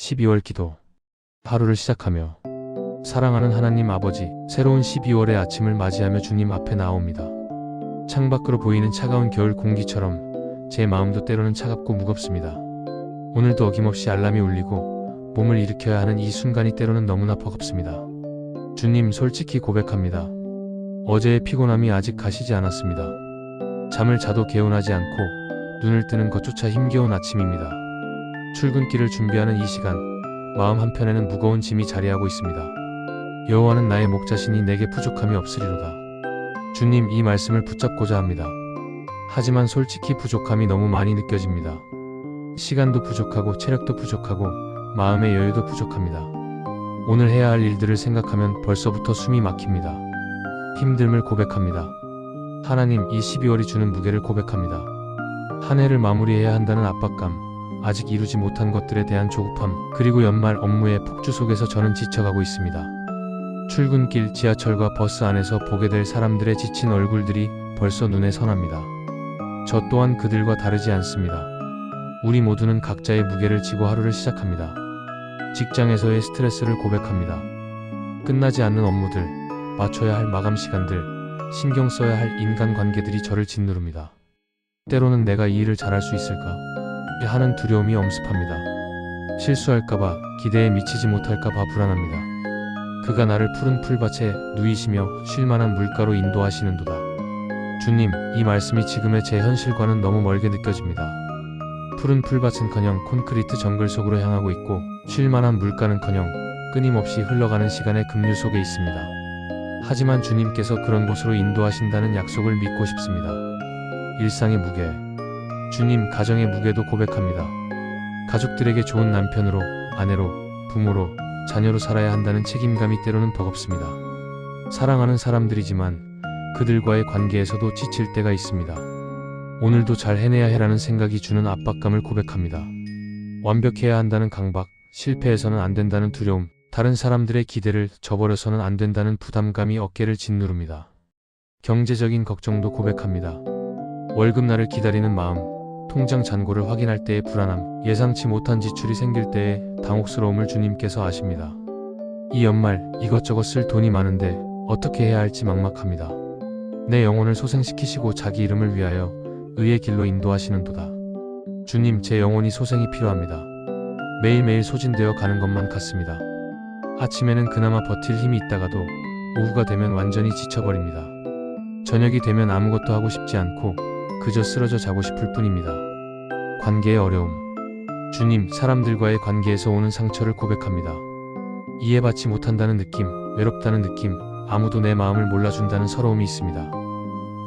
12월 기도. 하루를 시작하며 사랑하는 하나님 아버지, 새로운 12월의 아침을 맞이하며 주님 앞에 나옵니다. 창밖으로 보이는 차가운 겨울 공기처럼 제 마음도 때로는 차갑고 무겁습니다. 오늘도 어김없이 알람이 울리고 몸을 일으켜야 하는 이 순간이 때로는 너무나 버겁습니다. 주님, 솔직히 고백합니다. 어제의 피곤함이 아직 가시지 않았습니다. 잠을 자도 개운하지 않고 눈을 뜨는 것조차 힘겨운 아침입니다. 출근길을 준비하는 이 시간, 마음 한편에는 무거운 짐이 자리하고 있습니다. 여호와는 나의 목자시니 내게 부족함이 없으리로다. 주님 이 말씀을 붙잡고자 합니다. 하지만 솔직히 부족함이 너무 많이 느껴집니다. 시간도 부족하고 체력도 부족하고 마음의 여유도 부족합니다. 오늘 해야 할 일들을 생각하면 벌써부터 숨이 막힙니다. 힘듦을 고백합니다. 하나님 이 12월이 주는 무게를 고백합니다. 한 해를 마무리해야 한다는 압박감, 아직 이루지 못한 것들에 대한 조급함, 그리고 연말 업무의 폭주 속에서 저는 지쳐가고 있습니다. 출근길 지하철과 버스 안에서 보게 될 사람들의 지친 얼굴들이 벌써 눈에 선합니다. 저 또한 그들과 다르지 않습니다. 우리 모두는 각자의 무게를 지고 하루를 시작합니다. 직장에서의 스트레스를 고백합니다. 끝나지 않는 업무들, 맞춰야 할 마감 시간들, 신경 써야 할 인간관계들이 저를 짓누릅니다. 때로는 내가 이 일을 잘할 수 있을까? 하는 두려움이 엄습합니다. 실수할까봐, 기대에 미치지 못할까봐 불안합니다. 그가 나를 푸른 풀밭에 누이시며 쉴만한 물가로 인도하시는도다. 주님, 이 말씀이 지금의 제 현실과는 너무 멀게 느껴집니다. 푸른 풀밭은커녕 콘크리트 정글 속으로 향하고 있고 쉴만한 물가는커녕 끊임없이 흘러가는 시간의 급류 속에 있습니다. 하지만 주님께서 그런 곳으로 인도하신다는 약속을 믿고 싶습니다. 일상의 무게, 주님 가정의 무게도 고백합니다. 가족들에게 좋은 남편으로, 아내로, 부모로, 자녀로 살아야 한다는 책임감이 때로는 버겁습니다. 사랑하는 사람들이지만 그들과의 관계에서도 지칠 때가 있습니다. 오늘도 잘 해내야 해라는 생각이 주는 압박감을 고백합니다. 완벽해야 한다는 강박, 실패해서는 안 된다는 두려움, 다른 사람들의 기대를 저버려서는 안 된다는 부담감이 어깨를 짓누릅니다. 경제적인 걱정도 고백합니다. 월급날을 기다리는 마음, 통장 잔고를 확인할 때의 불안함, 예상치 못한 지출이 생길 때의 당혹스러움을 주님께서 아십니다. 이 연말 이것저것 쓸 돈이 많은데 어떻게 해야 할지 막막합니다. 내 영혼을 소생시키시고 자기 이름을 위하여 의의 길로 인도하시는도다. 주님, 제 영혼이 소생이 필요합니다. 매일매일 소진되어 가는 것만 같습니다. 아침에는 그나마 버틸 힘이 있다가도 오후가 되면 완전히 지쳐버립니다. 저녁이 되면 아무것도 하고 싶지 않고 그저 쓰러져 자고 싶을 뿐입니다. 관계의 어려움. 주님, 사람들과의 관계에서 오는 상처를 고백합니다. 이해받지 못한다는 느낌, 외롭다는 느낌, 아무도 내 마음을 몰라준다는 서러움이 있습니다.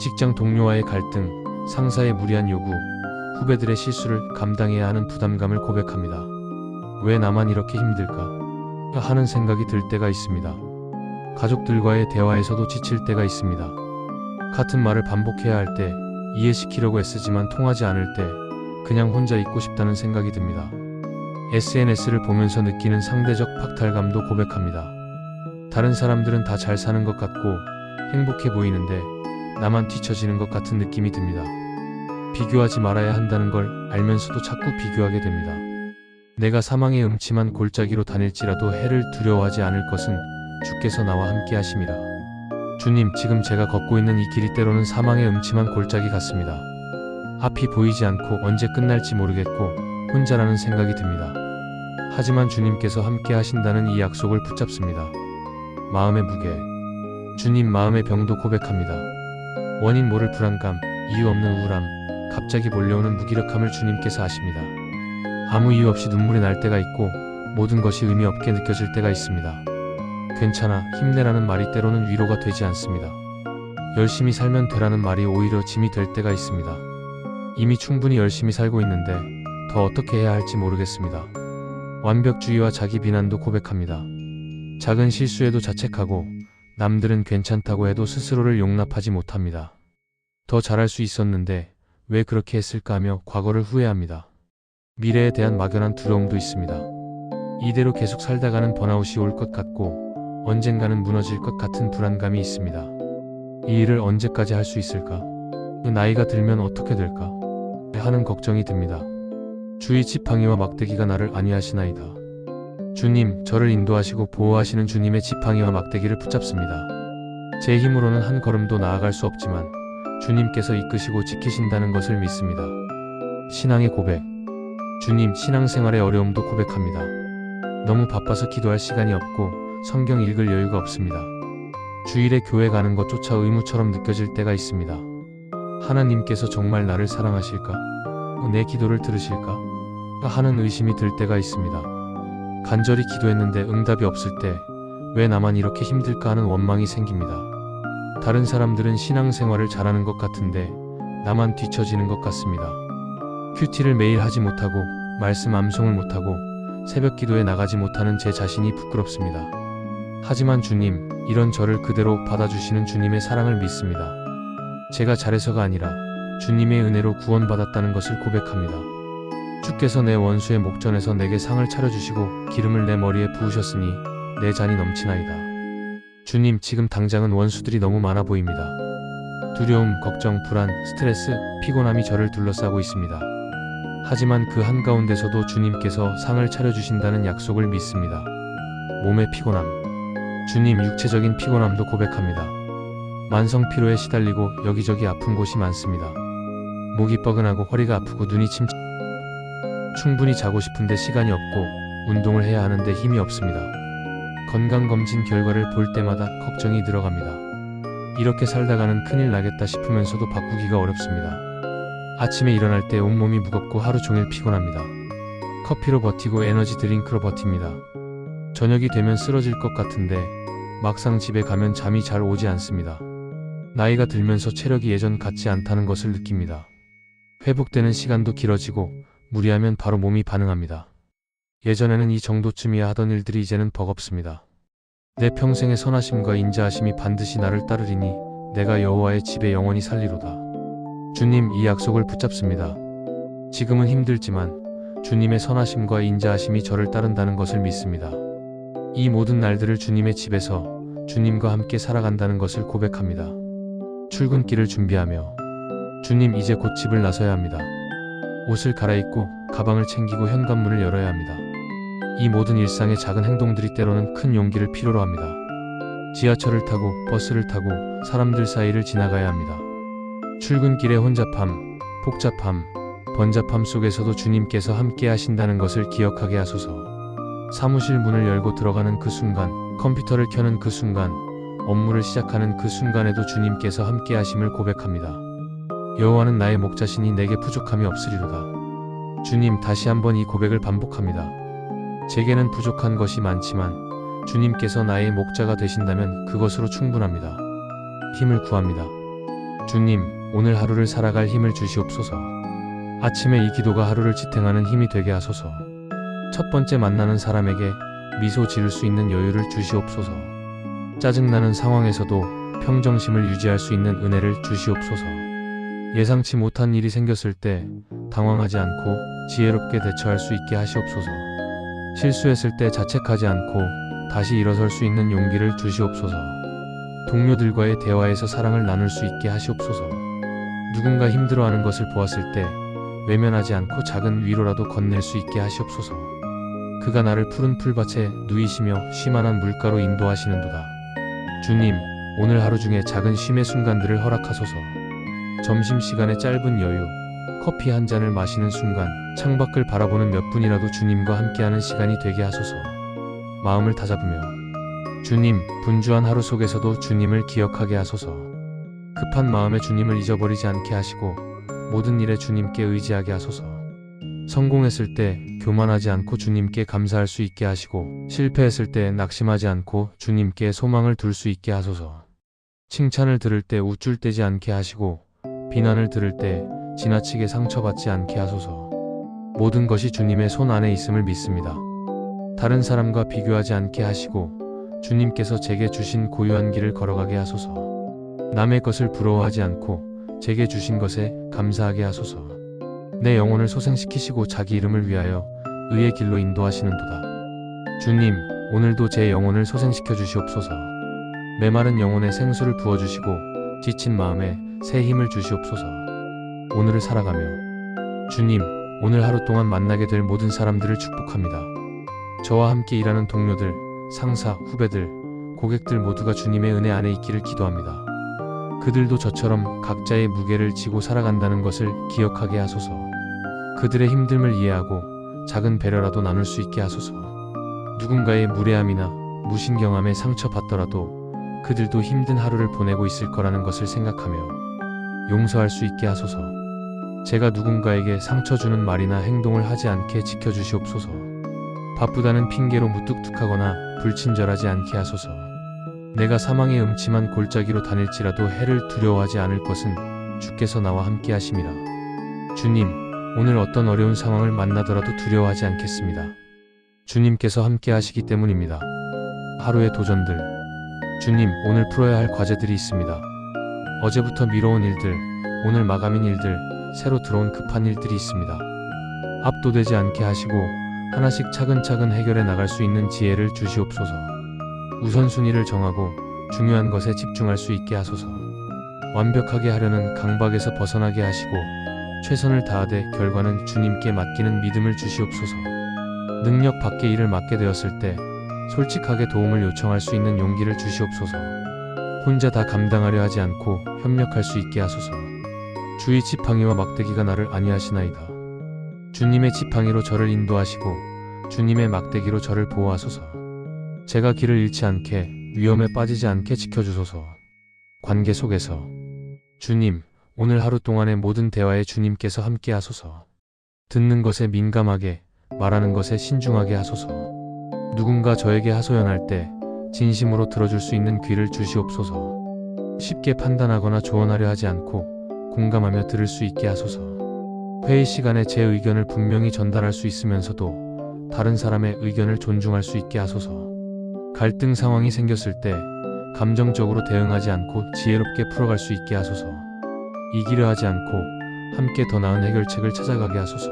직장 동료와의 갈등, 상사의 무리한 요구, 후배들의 실수를 감당해야 하는 부담감을 고백합니다. 왜 나만 이렇게 힘들까? 하는 생각이 들 때가 있습니다. 가족들과의 대화에서도 지칠 때가 있습니다. 같은 말을 반복해야 할 때, 이해시키려고 애쓰지만 통하지 않을 때, 그냥 혼자 있고 싶다는 생각이 듭니다. SNS를 보면서 느끼는 상대적 박탈감도 고백합니다. 다른 사람들은 다 잘 사는 것 같고 행복해 보이는데 나만 뒤처지는 것 같은 느낌이 듭니다. 비교하지 말아야 한다는 걸 알면서도 자꾸 비교하게 됩니다. 내가 사망의 음침한 골짜기로 다닐지라도 해를 두려워하지 않을 것은 주께서 나와 함께 하심이라. 주님, 지금 제가 걷고 있는 이 길이 때로는 사망의 음침한 골짜기 같습니다. 앞이 보이지 않고 언제 끝날지 모르겠고 혼자라는 생각이 듭니다. 하지만 주님께서 함께 하신다는 이 약속을 붙잡습니다. 마음의 무게. 주님 마음의 병도 고백합니다. 원인 모를 불안감, 이유 없는 우울함, 갑자기 몰려오는 무기력함을 주님께서 아십니다. 아무 이유 없이 눈물이 날 때가 있고 모든 것이 의미 없게 느껴질 때가 있습니다. 괜찮아, 힘내라는 말이 때로는 위로가 되지 않습니다. 열심히 살면 되라는 말이 오히려 짐이 될 때가 있습니다. 이미 충분히 열심히 살고 있는데 더 어떻게 해야 할지 모르겠습니다. 완벽주의와 자기 비난도 고백합니다. 작은 실수에도 자책하고 남들은 괜찮다고 해도 스스로를 용납하지 못합니다. 더 잘할 수 있었는데 왜 그렇게 했을까 하며 과거를 후회합니다. 미래에 대한 막연한 두려움도 있습니다. 이대로 계속 살다가는 번아웃이 올 것 같고 언젠가는 무너질 것 같은 불안감이 있습니다. 이 일을 언제까지 할 수 있을까? 그 나이가 들면 어떻게 될까? 하는 걱정이 듭니다. 주위 지팡이와 막대기가 나를 안위하시나이다. 주님, 저를 인도하시고 보호하시는 주님의 지팡이와 막대기를 붙잡습니다. 제 힘으로는 한 걸음도 나아갈 수 없지만 주님께서 이끄시고 지키신다는 것을 믿습니다. 신앙의 고백. 주님, 신앙생활의 어려움도 고백합니다. 너무 바빠서 기도할 시간이 없고 성경 읽을 여유가 없습니다. 주일에 교회 가는 것조차 의무처럼 느껴질 때가 있습니다. 하나님께서 정말 나를 사랑하실까? 내 기도를 들으실까? 하는 의심이 들 때가 있습니다. 간절히 기도했는데 응답이 없을 때 왜 나만 이렇게 힘들까 하는 원망이 생깁니다. 다른 사람들은 신앙생활을 잘하는 것 같은데 나만 뒤처지는 것 같습니다. 큐티를 매일 하지 못하고 말씀 암송을 못하고 새벽 기도에 나가지 못하는 제 자신이 부끄럽습니다. 하지만 주님, 이런 저를 그대로 받아주시는 주님의 사랑을 믿습니다. 제가 잘해서가 아니라 주님의 은혜로 구원받았다는 것을 고백합니다. 주께서 내 원수의 목전에서 내게 상을 차려주시고 기름을 내 머리에 부으셨으니 내 잔이 넘치나이다. 주님, 지금 당장은 원수들이 너무 많아 보입니다. 두려움, 걱정, 불안, 스트레스, 피곤함이 저를 둘러싸고 있습니다. 하지만 그 한가운데서도 주님께서 상을 차려주신다는 약속을 믿습니다. 몸의 피곤함. 주님, 육체적인 피곤함도 고백합니다. 만성 피로에 시달리고 여기저기 아픈 곳이 많습니다. 목이 뻐근하고 허리가 아프고 눈이 침침. 충분히 자고 싶은데 시간이 없고 운동을 해야 하는데 힘이 없습니다. 건강검진 결과를 볼 때마다 걱정이 들어갑니다. 이렇게 살다가는 큰일 나겠다 싶으면서도 바꾸기가 어렵습니다. 아침에 일어날 때 온몸이 무겁고 하루 종일 피곤합니다. 커피로 버티고 에너지 드링크로 버팁니다. 저녁이 되면 쓰러질 것 같은데 막상 집에 가면 잠이 잘 오지 않습니다. 나이가 들면서 체력이 예전 같지 않다는 것을 느낍니다. 회복되는 시간도 길어지고 무리하면 바로 몸이 반응합니다. 예전에는 이 정도쯤이야 하던 일들이 이제는 버겁습니다. 내 평생의 선하심과 인자하심이 반드시 나를 따르리니 내가 여호와의 집에 영원히 살리로다. 주님 이 약속을 붙잡습니다. 지금은 힘들지만 주님의 선하심과 인자하심이 저를 따른다는 것을 믿습니다. 이 모든 날들을 주님의 집에서 주님과 함께 살아간다는 것을 고백합니다. 출근길을 준비하며 주님 이제 곧 집을 나서야 합니다. 옷을 갈아입고 가방을 챙기고 현관문을 열어야 합니다. 이 모든 일상의 작은 행동들이 때로는 큰 용기를 필요로 합니다. 지하철을 타고 버스를 타고 사람들 사이를 지나가야 합니다. 출근길의 혼잡함, 복잡함, 번잡함 속에서도 주님께서 함께 하신다는 것을 기억하게 하소서. 사무실 문을 열고 들어가는 그 순간, 컴퓨터를 켜는 그 순간, 업무를 시작하는 그 순간에도 주님께서 함께 하심을 고백합니다. 여호와는 나의 목자시니 내게 부족함이 없으리로다. 주님 다시 한번 이 고백을 반복합니다. 제게는 부족한 것이 많지만 주님께서 나의 목자가 되신다면 그것으로 충분합니다. 힘을 구합니다. 주님, 오늘 하루를 살아갈 힘을 주시옵소서. 아침에 이 기도가 하루를 지탱하는 힘이 되게 하소서. 첫 번째 만나는 사람에게 미소 지을 수 있는 여유를 주시옵소서. 짜증나는 상황에서도 평정심을 유지할 수 있는 은혜를 주시옵소서. 예상치 못한 일이 생겼을 때 당황하지 않고 지혜롭게 대처할 수 있게 하시옵소서. 실수했을 때 자책하지 않고 다시 일어설 수 있는 용기를 주시옵소서. 동료들과의 대화에서 사랑을 나눌 수 있게 하시옵소서. 누군가 힘들어하는 것을 보았을 때 외면하지 않고 작은 위로라도 건넬 수 있게 하시옵소서. 그가 나를 푸른 풀밭에 누이시며 쉴만한 물가로 인도하시는도다. 주님, 오늘 하루 중에 작은 쉼의 순간들을 허락하소서. 점심시간의 짧은 여유, 커피 한 잔을 마시는 순간, 창밖을 바라보는 몇 분이라도 주님과 함께하는 시간이 되게 하소서. 마음을 다잡으며, 주님, 분주한 하루 속에서도 주님을 기억하게 하소서. 급한 마음에 주님을 잊어버리지 않게 하시고, 모든 일에 주님께 의지하게 하소서. 성공했을 때 교만하지 않고 주님께 감사할 수 있게 하시고, 실패했을 때 낙심하지 않고 주님께 소망을 둘 수 있게 하소서. 칭찬을 들을 때 우쭐대지 않게 하시고, 비난을 들을 때 지나치게 상처받지 않게 하소서. 모든 것이 주님의 손 안에 있음을 믿습니다. 다른 사람과 비교하지 않게 하시고 주님께서 제게 주신 고유한 길을 걸어가게 하소서. 남의 것을 부러워하지 않고 제게 주신 것에 감사하게 하소서. 내 영혼을 소생시키시고 자기 이름을 위하여 의의 길로 인도하시는도다. 주님, 오늘도 제 영혼을 소생시켜 주시옵소서. 메마른 영혼에 생수를 부어 주시고 지친 마음에 새 힘을 주시옵소서. 오늘을 살아가며 주님, 오늘 하루 동안 만나게 될 모든 사람들을 축복합니다. 저와 함께 일하는 동료들, 상사, 후배들, 고객들 모두가 주님의 은혜 안에 있기를 기도합니다. 그들도 저처럼 각자의 무게를 지고 살아간다는 것을 기억하게 하소서. 그들의 힘듦을 이해하고 작은 배려라도 나눌 수 있게 하소서. 누군가의 무례함이나 무신경함에 상처받더라도 그들도 힘든 하루를 보내고 있을 거라는 것을 생각하며 용서할 수 있게 하소서. 제가 누군가에게 상처 주는 말이나 행동을 하지 않게 지켜주시옵소서. 바쁘다는 핑계로 무뚝뚝하거나 불친절하지 않게 하소서. 내가 사망의 음침한 골짜기로 다닐지라도 해를 두려워하지 않을 것은 주께서 나와 함께 하심이라. 주님, 오늘 어떤 어려운 상황을 만나더라도 두려워하지 않겠습니다. 주님께서 함께 하시기 때문입니다. 하루의 도전들. 주님, 오늘 풀어야 할 과제들이 있습니다. 어제부터 미뤄온 일들, 오늘 마감인 일들, 새로 들어온 급한 일들이 있습니다. 압도되지 않게 하시고 하나씩 차근차근 해결해 나갈 수 있는 지혜를 주시옵소서. 우선순위를 정하고 중요한 것에 집중할 수 있게 하소서. 완벽하게 하려는 강박에서 벗어나게 하시고 최선을 다하되 결과는 주님께 맡기는 믿음을 주시옵소서. 능력 밖의 일을 맡게 되었을 때 솔직하게 도움을 요청할 수 있는 용기를 주시옵소서. 혼자 다 감당하려 하지 않고 협력할 수 있게 하소서. 주의 지팡이와 막대기가 나를 안위하시나이다. 주님의 지팡이로 저를 인도하시고 주님의 막대기로 저를 보호하소서. 제가 길을 잃지 않게 위험에 빠지지 않게 지켜주소서. 관계 속에서 주님, 오늘 하루 동안의 모든 대화에 주님께서 함께 하소서. 듣는 것에 민감하게, 말하는 것에 신중하게 하소서. 누군가 저에게 하소연할 때 진심으로 들어줄 수 있는 귀를 주시옵소서. 쉽게 판단하거나 조언하려 하지 않고 공감하며 들을 수 있게 하소서. 회의 시간에 제 의견을 분명히 전달할 수 있으면서도 다른 사람의 의견을 존중할 수 있게 하소서. 갈등 상황이 생겼을 때 감정적으로 대응하지 않고 지혜롭게 풀어갈 수 있게 하소서. 이기려 하지 않고 함께 더 나은 해결책을 찾아가게 하소서.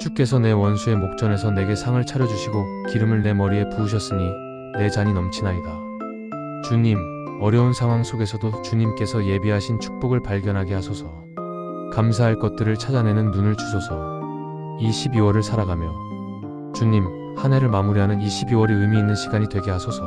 주께서 내 원수의 목전에서 내게 상을 차려주시고 기름을 내 머리에 부으셨으니 내 잔이 넘치나이다. 주님, 어려운 상황 속에서도 주님께서 예비하신 축복을 발견하게 하소서. 감사할 것들을 찾아내는 눈을 주소서. 이 12월을 살아가며 주님, 한 해를 마무리하는 이 12월이 의미 있는 시간이 되게 하소서.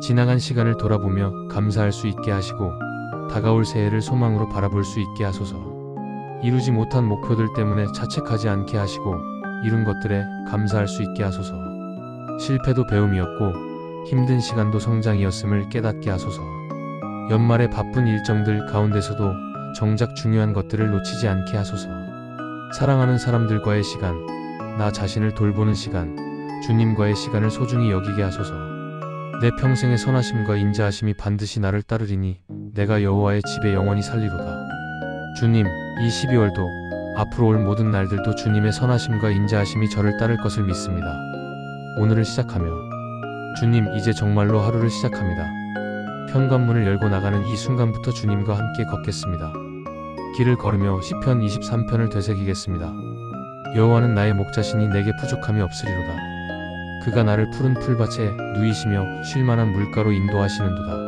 지나간 시간을 돌아보며 감사할 수 있게 하시고 다가올 새해를 소망으로 바라볼 수 있게 하소서. 이루지 못한 목표들 때문에 자책하지 않게 하시고 이룬 것들에 감사할 수 있게 하소서. 실패도 배움이었고 힘든 시간도 성장이었음을 깨닫게 하소서. 연말의 바쁜 일정들 가운데서도 정작 중요한 것들을 놓치지 않게 하소서. 사랑하는 사람들과의 시간, 나 자신을 돌보는 시간, 주님과의 시간을 소중히 여기게 하소서. 내 평생의 선하심과 인자하심이 반드시 나를 따르리니 내가 여호와의 집에 영원히 살리로다. 주님, 이 12월도 앞으로 올 모든 날들도 주님의 선하심과 인자하심이 저를 따를 것을 믿습니다. 오늘을 시작하며 주님 이제 정말로 하루를 시작합니다. 현관문을 열고 나가는 이 순간부터 주님과 함께 걷겠습니다. 길을 걸으며 시편 23편을 되새기겠습니다. 여호와는 나의 목자시니 내게 부족함이 없으리로다. 그가 나를 푸른 풀밭에 누이시며 쉴만한 물가로 인도하시는도다.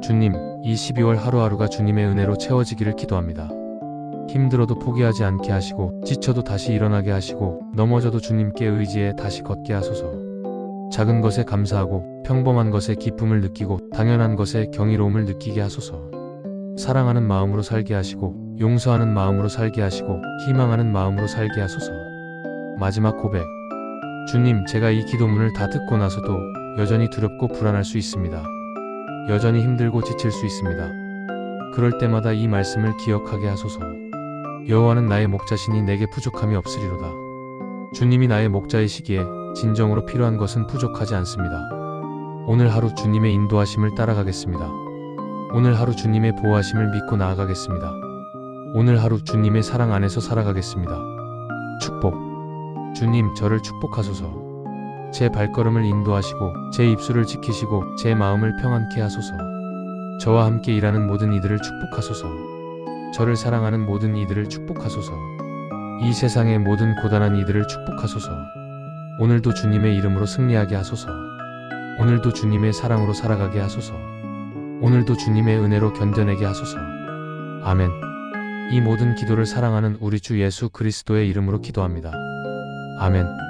주님, 이 12월 하루하루가 주님의 은혜로 채워지기를 기도합니다. 힘들어도 포기하지 않게 하시고 지쳐도 다시 일어나게 하시고 넘어져도 주님께 의지해 다시 걷게 하소서. 작은 것에 감사하고 평범한 것에 기쁨을 느끼고 당연한 것에 경이로움을 느끼게 하소서. 사랑하는 마음으로 살게 하시고 용서하는 마음으로 살게 하시고 희망하는 마음으로 살게 하소서. 마지막 고백. 주님, 제가 이 기도문을 다 듣고 나서도 여전히 두렵고 불안할 수 있습니다. 여전히 힘들고 지칠 수 있습니다. 그럴 때마다 이 말씀을 기억하게 하소서. 여호와는 나의 목자시니 내게 부족함이 없으리로다. 주님이 나의 목자이시기에 진정으로 필요한 것은 부족하지 않습니다. 오늘 하루 주님의 인도하심을 따라가겠습니다. 오늘 하루 주님의 보호하심을 믿고 나아가겠습니다. 오늘 하루 주님의 사랑 안에서 살아가겠습니다. 축복. 주님, 저를 축복하소서. 제 발걸음을 인도하시고 제 입술을 지키시고 제 마음을 평안케 하소서. 저와 함께 일하는 모든 이들을 축복하소서. 저를 사랑하는 모든 이들을 축복하소서. 이 세상의 모든 고단한 이들을 축복하소서. 오늘도 주님의 이름으로 승리하게 하소서. 오늘도 주님의 사랑으로 살아가게 하소서. 오늘도 주님의 은혜로 견뎌내게 하소서. 아멘. 이 모든 기도를 사랑하는 우리 주 예수 그리스도의 이름으로 기도합니다. 아멘.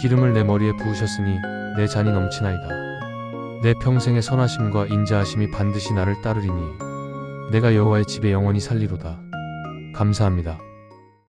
기름을 내 머리에 부으셨으니 내 잔이 넘치나이다. 내 평생의 선하심과 인자하심이 반드시 나를 따르리니 내가 여호와의 집에 영원히 살리로다. 감사합니다.